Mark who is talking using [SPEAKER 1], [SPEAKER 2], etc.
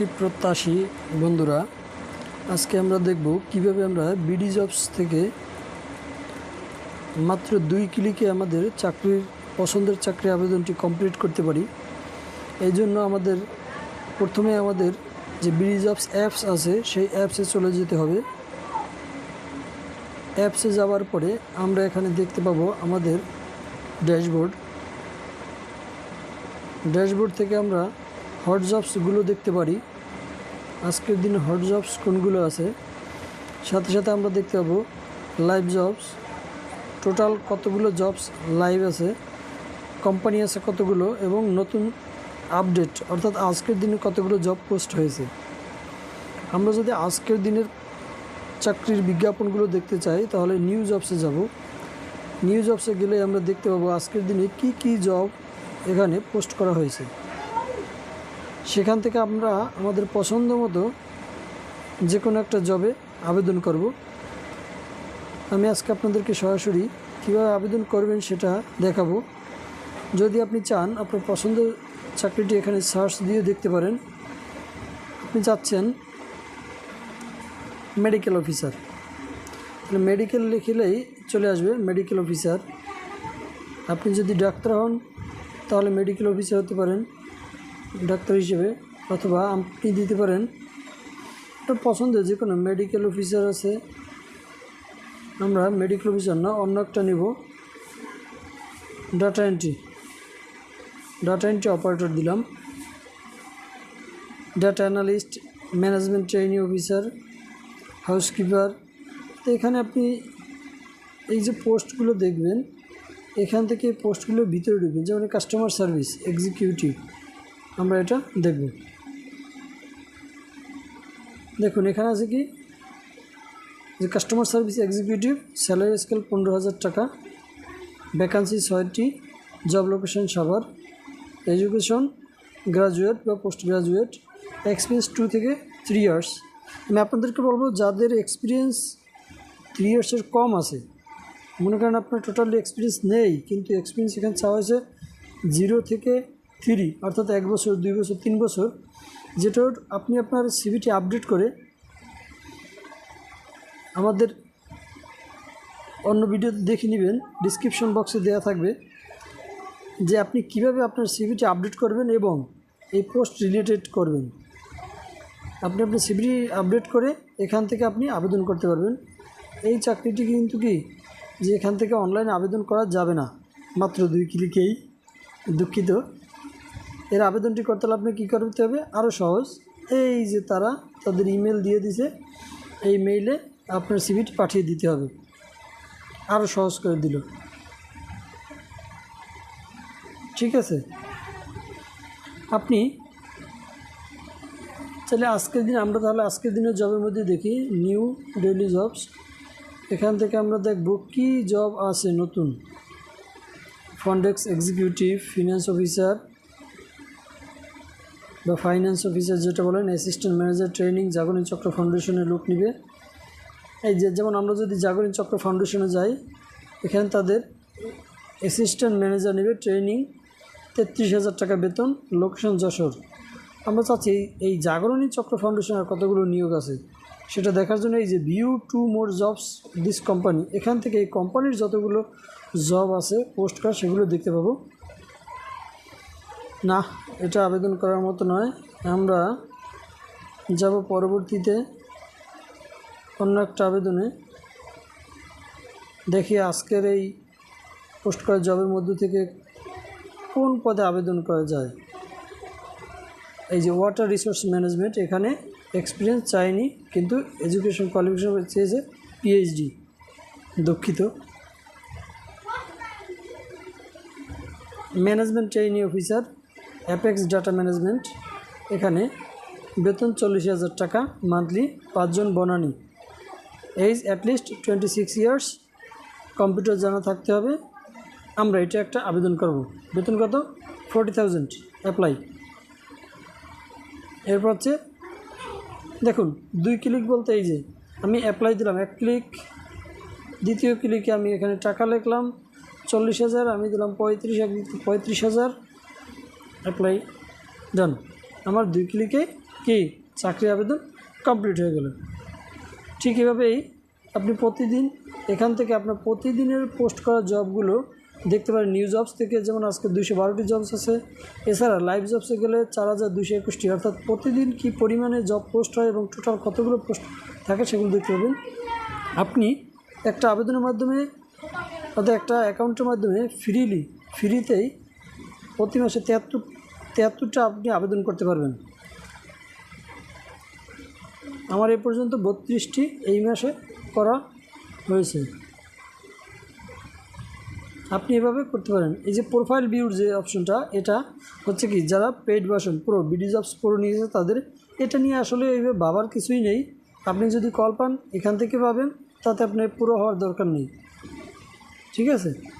[SPEAKER 1] চাকরি প্রত্যাশী বন্ধুরা, আজকে আমরা দেখব কীভাবে আমরা বিডি জবস থেকে মাত্র দুই ক্লিকে আমাদের চাকরির, পছন্দের চাকরি আবেদনটি কমপ্লিট করতে পারি। এই জন্য আমাদের প্রথমে আমাদের যে বিডি জবস অ্যাপস আছে, সেই অ্যাপসে চলে যেতে হবে। অ্যাপসে যাওয়ার পরে আমরা এখানে দেখতে পাবো আমাদের ড্যাশবোর্ড। ড্যাশবোর্ড থেকে আমরা হট জবসগুলো দেখতে পারি। আজকের দিনে হট জবস কোনগুলো আছে? সাথে সাথে আমরা দেখতে পাবো লাইভ জবস টোটাল কতগুলো জবস লাইভ আছে? কোম্পানি আছে কতগুলো? এবং নতুন আপডেট অর্থাৎ আজকের দিনে কতগুলো জব পোস্ট হয়েছে? আমরা যদি আজকের দিনের চাকরির বিজ্ঞাপনগুলো দেখতে চাই, তাহলে নিউ জবসে যাব। নিউ জবসে গেলে আমরা দেখতে পাবো আজকের দিনে কি কি জব এখানে পোস্ট করা হয়েছে। সেখান থেকে আমরা আমাদের পছন্দ মতো যে কোনো একটা জবে আবেদন করব। আমি আজকে আপনাদেরকে সরাসরি কীভাবে আবেদন করবেন সেটা দেখাবো। যদি আপনি চান, আপনার পছন্দের চাকরিটি এখানে সার্চ দিয়ে দেখতে পারেন। আপনি চাচ্ছেন মেডিকেল অফিসার তাহলে মেডিকেল লিখলেই চলে আসবে মেডিকেল অফিসার আপনি যদি ডাক্তার হন, তাহলে মেডিকেল অফিসার হতে পারেন। ডাক্তার হিসেবে অথবা আপনি দিতে পারেন? আপনার পছন্দের যে কোনো মেডিকেল অফিসার আছে। আমরা মেডিকেল অফিসার না, অন্য একটা নিব। Data entry data entry operator দিলাম। Data analyst management training officer housekeeper তো এখানে আপনি এই যে পোস্টগুলো দেখবেন, এখান থেকে পোস্টগুলোর ভিতরে ঢুকবেন। যেমন কাস্টমার সার্ভিস এক্সিকিউটিভ আমরা এটা দেখব। দেখুন, এখানে আছে কি? যে customer service executive salary scale পনেরো হাজার টাকা ভ্যাকান্সি ছয়টি job location Savar education graduate বা পোস্ট গ্রাজুয়েট এক্সপিরিয়েন্স টু থেকে থ্রি ইয়ার্স আমি আপনাদেরকে বলব, যাদের এক্সপিরিয়েন্স থ্রি ইয়ার্সের কম আছে, মনে করেন আপনার টোটালি এক্সপিরিয়েন্স নেই, কিন্তু এক্সপিরিয়েন্স এখানে চাওয়া হয়েছে জিরো থেকে থ্রি, অর্থাৎ এক বছর, দুই বছর, তিন বছর যেটার আপনি আপনার সিভিটি আপডেট করে আমাদের অন্য ভিডিওতে দেখে নেবেন ডিসক্রিপশন বক্সে দেওয়া থাকবে যে আপনি কীভাবে আপনার সিভিটি আপডেট করবেন এবং এই পোস্ট রিলেটেড করবেন। আপনি আপনার সিভিটি আপডেট করে এখান থেকে আপনি আবেদন করতে পারবেন। এই চাকরিটি কিন্তু কি? যে এখান থেকে অনলাইনে আবেদন করা যাবে না। মাত্র দুই ক্লিকেই দুঃখিত। এর আবেদনটি করতে হলে আপনি কী করতে হবে? আরও সহজ। এই যে তারা তাদের ইমেল দিয়ে দিছে, এই মেইলে আপনার সিভিটি পাঠিয়ে দিতে হবে। আরও সহজ করে দিল। ঠিক আছে? আপনি তাহলে আজকের দিন আমরা তাহলে আজকের দিনের জবের মধ্যে দেখি নিউ ডেইলি জবস এখান থেকে আমরা দেখব কি জব আছে নতুন। ফন্ডেক্স এক্সিকিউটিভ ফিনান্স অফিসার বা ফাইন্যান্স অফিসার যেটা বলেন অ্যাসিস্ট্যান্ট ম্যানেজার ট্রেনিং জাগরণ চক্র ফাউন্ডেশনের লোক নিবে। এই যে, যেমন আমরা যদি জাগরণ চক্র ফাউন্ডেশনে যাই, এখানে তাদের অ্যাসিস্ট্যান্ট ম্যানেজার নেবে ট্রেনিং তেত্রিশ হাজার টাকা বেতন লোকেশন যশোর। আমরা চাচ্ছি এই- জাগরণী চক্র ফাউন্ডেশনের কতগুলো নিয়োগ আছে, সেটা দেখার জন্য এই যে view to more jobs this company এখান থেকে এই কোম্পানির যতগুলো জব আছে পোস্ট করা সেগুলো দেখতে পাবো। না, এটা আবেদন করার মতো নয়। আমরা যাব পরবর্তীতে অন্য একটা আবেদনে। দেখি আজকের এই পোস্ট করা জবের মধ্যে থেকে কোন পদে আবেদন করা যায়। এই যে ওয়াটার রিসোর্স ম্যানেজমেন্ট এখানে এক্সপিরিয়েন্স চাইনি, কিন্তু এডুকেশন কোয়ালিফিকেশন চেয়েছে পিএইচডি দুঃখিত। Management training officer apex data management এখানে বেতন চল্লিশ হাজার টাকা মান্থলি পাঁচজন Banani. Age at least twenty six years computer জানা থাকতে হবে। আমরা এটা একটা আবেদন করব। বেতন কত? ফোরটি থাউজেন্ড অ্যাপ্লাই এরপর হচ্ছে, দেখুন, দুই ক্লিক বলতে এই যে, আমি অ্যাপ্লাই দিলাম, এক ক্লিক দ্বিতীয় ক্লিকে আমি এখানে টাকা লিখলাম, চল্লিশ হাজার, আমি দিলাম পঁয়ত্রিশ, এক পঁয়ত্রিশ হাজার। অ্যাপ্লাই ডান আমার দুই ক্লিকে কি? চাকরি আবেদন কমপ্লিট হয়ে গেল। ঠিক এভাবেই আপনি প্রতিদিন, এখান থেকে আপনার প্রতিদিনের পোস্ট করা জবগুলো দেখতে পারেন। নিউ জবস থেকে যেমন আজকে দুশো বারোটি জবস আছে। এছাড়া লাইভ জবসে গেলে চার হাজার দুশো একুশটি, অর্থাৎ প্রতিদিন কি পরিমাণে জব পোস্ট হয় এবং টোটাল কতগুলো পোস্ট থাকে সেগুলো দেখতে পাবেন। আপনি একটা আবেদনের মাধ্যমে অর্থাৎ একটা অ্যাকাউন্টের মাধ্যমে ফ্রিলি ফ্রিতেই প্রতি মাসে তিয়াত্তর, তিয়াত্তরটা আপনি আবেদন করতে পারবেন। আমার এ পর্যন্ত বত্রিশটি এই মাসে করা হয়েছে। আপনি এভাবে করতে পারেন। এই যে প্রোফাইল ভিউর যে অপশনটা এটা হচ্ছে কি, যারা পেইড ভার্সন পুরো বিডি জবস পুরো নিয়েছে তাদের, এটা নিয়ে আসলে এইভাবে ভাবার কিছুই নেই। আপনি যদি কল পান, এখান থেকে পাবেন, তাতে আপনার পুরো হওয়ার দরকার নেই। ঠিক আছে?